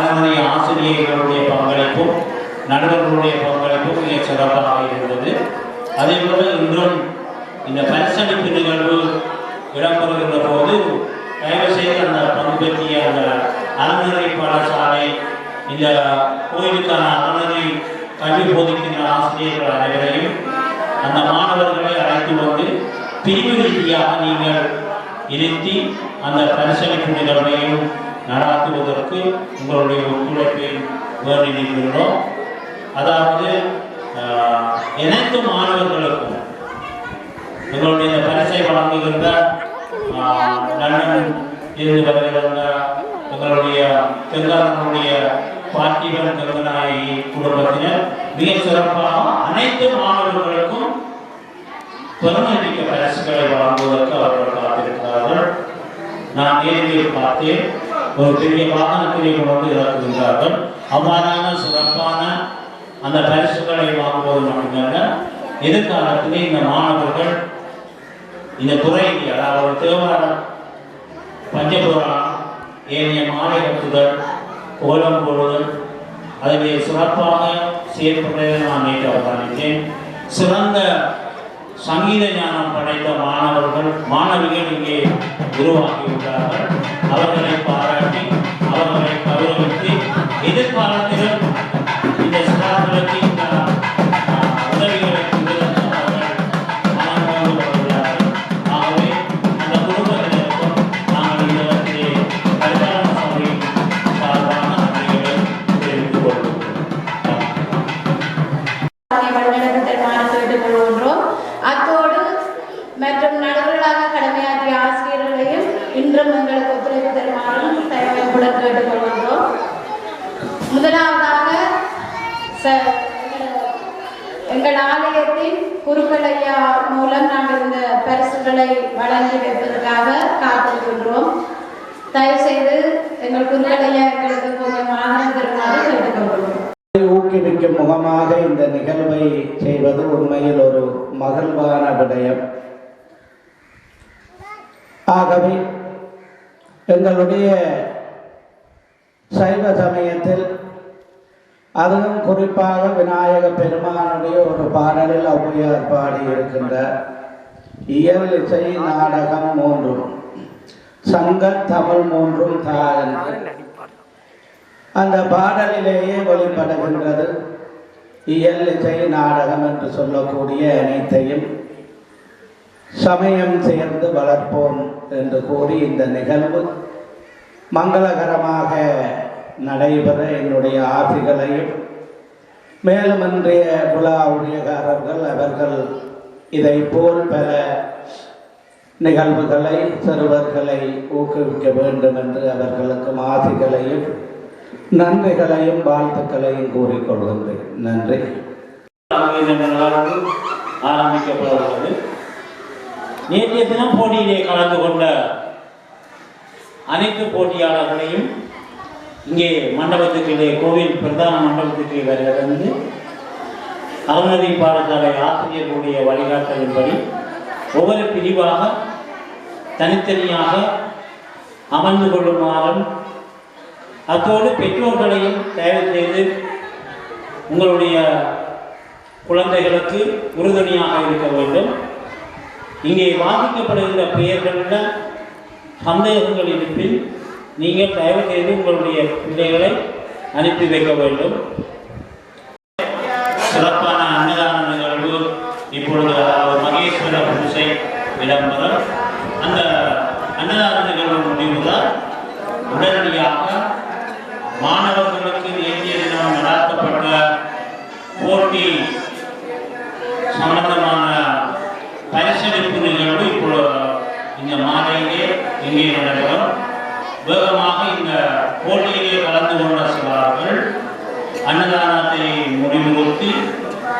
அறநிலை ஆசிரியர்களுடைய பங்களிப்பும் நடுவர்களுடைய பங்களிப்பும் மிக சிறப்பாக இருந்தது. அதே போல இன்றும் இந்த பரிசளிப்பு நிகழ்வு இடம்பெறுகின்ற போது தயவு செய்து அந்த பங்கு பற்றிய அந்த அறநிலை பாடசாலை இந்த கோயிலுக்கான அறநிலை கல்வி போதிக்கின்ற ஆசிரியர்கள் அனைவரையும் அந்த மாணவர்களை அழைத்து வந்து பிரிவு ரீதியாக நீங்கள் இருத்தி அந்த பரிசளிப்பு நிகழ்வையும் நடாத்துவதற்கு உங்களுடைய ஒத்துழைப்பை வேண்டி நிற்கின்றோம் அதாவது ஆஹ், அனைத்து மாணவர்களுக்கும் எங்களுடைய இந்த பரிசை வழங்குகின்ற ஆஹ், லண்டன் இருந்து வருகின்ற எங்களுடைய தெங்காரனுடைய பார்த்திபன் தெங்கநாயகி குடும்பத்தினர் மிக சிறப்பாக அனைத்து மாணவர்களுக்கும் பெருமைமிக்க பரிசுகளை வழங்குவதற்கு அவர்கள் காத்திருக்கிறார்கள். நான் நேரில் பார்த்தேன். ஒரு பெரிய வாகனத்திலே கொண்டு வந்து இறக்குகின்றார்கள். அவ்வாறான சிறப்பான அந்த பரிசுகளை வாங்குவது மட்டுமல்ல எதிர்காலத்திலே இந்த மாணவர்கள் இந்த துறை அதாவது தேவாரம் பஞ்சபுராணம் ஏனைய மாலை கட்டுதல் கோலம் போடுதல் அதிலே சிறப்பாக செயல்படுவதை நான் நேற்று அவதானித்தேன் சிறந்த சங்கீத ஞானம் படைத்த மாணவர்கள் மாணவிகள் இங்கே உருவாகியுள்ளார்கள். அவர்களை பாராட்டி அவர்களை கௌரவித்து எதிர்பார்த்து சிறப்பாக கடமையாற்றிய ஆசிரியர்களையும் இன்றும் எங்களுக்கு ஒத்துழைப்பு தருமாறும் தயவுடன் கேட்டுக்கொள்கின்றோம். முதலாவதாக எங்கள் ஆலயத்தின் குருக்கள் ஐயா மூலம் நாங்கள் இந்த பரிசுகளை வழங்கி வைப்பதற்காக காத்திருக்கின்றோம். தயவு செய்து எங்கள் குருக்கள் ஐயா எங்களுக்கு கொஞ்சம் ஆதரவு தருமாறு கேட்டுக்கொள்கிறோம். ஊக்குவிக்கும் முகமாக இந்த நிகழ்வை செய்வது உண்மையில் ஒரு மகிழ்வான விடயம். ஆகவே எங்களுடைய சைவ சமயத்தில் அதுவும் குறிப்பாக விநாயக பெருமானுடைய ஒரு பாடலில் ஔவையார் பாடி இருக்கின்ற இயல் இசை நாடகம் மூன்றும் சங்க தமிழ் மூன்றும் தாயன். அந்த பாடலிலேயே வெளிப்படுகின்றது இயல் இசை நாடகம் என்று சொல்லக்கூடிய அனைத்தையும் சமயம் சேர்ந்து வளர்ப்போம் என்று கூறி இந்த நிகழ்வு மங்களகரமாக நடைபெற என்னுடைய ஆசைகளையும் மேலும் இன்றைய விழா ஊழியக்காரர்கள் அவர்கள் இதை போல் பல நிகழ்வுகளை சிறுவர்களை ஊக்குவிக்க வேண்டும் என்று அவர்களுக்கும் ஆசைகளையும் நன்றிகளையும் வாழ்த்துக்களையும் கூறிக்கொள்கின்றேன் நன்றி. ஆரம்பிக்கப்படுகிறது நேற்றைய தினம் போட்டியிலே கலந்து கொண்ட அனைத்து போட்டியாளர்களையும் இங்கே மண்டபத்துக்குள்ளே கோவில் பிரதான மண்டபத்துக்கு வருகிறது அருணதி பாடசாலை ஆசிரியர்களுடைய வழிகாட்டலின்படி ஒவ்வொரு பிரிவாக தனித்தனியாக அமர்ந்து கொள்ளுமாறும் அத்தோடு பெற்றோர்களையும் தயவு செய்து உங்களுடைய குழந்தைகளுக்கு உறுதுணையாக இருக்க வேண்டும். இங்கே வாசிக்கப்படுகிற பெயர்களில் சந்தேகங்கள் இருப்பில் நீங்கள் தயவு செய்து உங்களுடைய பிள்ளைகளை அனுப்பி வைக்க வேண்டும். சிறப்பான அன்னதான நிகழ்வு இப்பொழுது அதாவது மகேஸ்வர பூசை விளம்பரம். அந்த அன்னதான நிகழ்வு முடிவுதான் உடனடியாக மாணவர்களுக்கு நேற்றைய தினம் நடாத்தப்பட்ட போட்டி சம்பந்தமான பரிசளிப்பு நிகழ்வு இப்பொழுது இந்த மாலையிலே இங்கே நடைபெறும் வேகமாக இந்த போட்டியிலே கலந்து கொண்ட சிறார்கள் அன்னதானத்தை முடிவுறுத்தி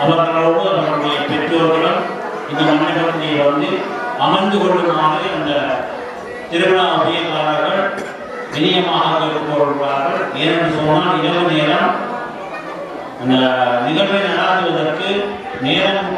அவர்களோடு அவர்களுடைய பெற்றோர்களும் இந்த மண்டபத்திலே வந்து அமர்ந்து கொள்ளுமாறு அந்த திருவிழா உபயக்காரர்கள் இனியமாக கேட்டுக்கொள்வார்கள் ஏனென்று சொன்னால் இரவு நேரம் அந்த நிகழ்வை நடாத்துவதற்கு நேரம்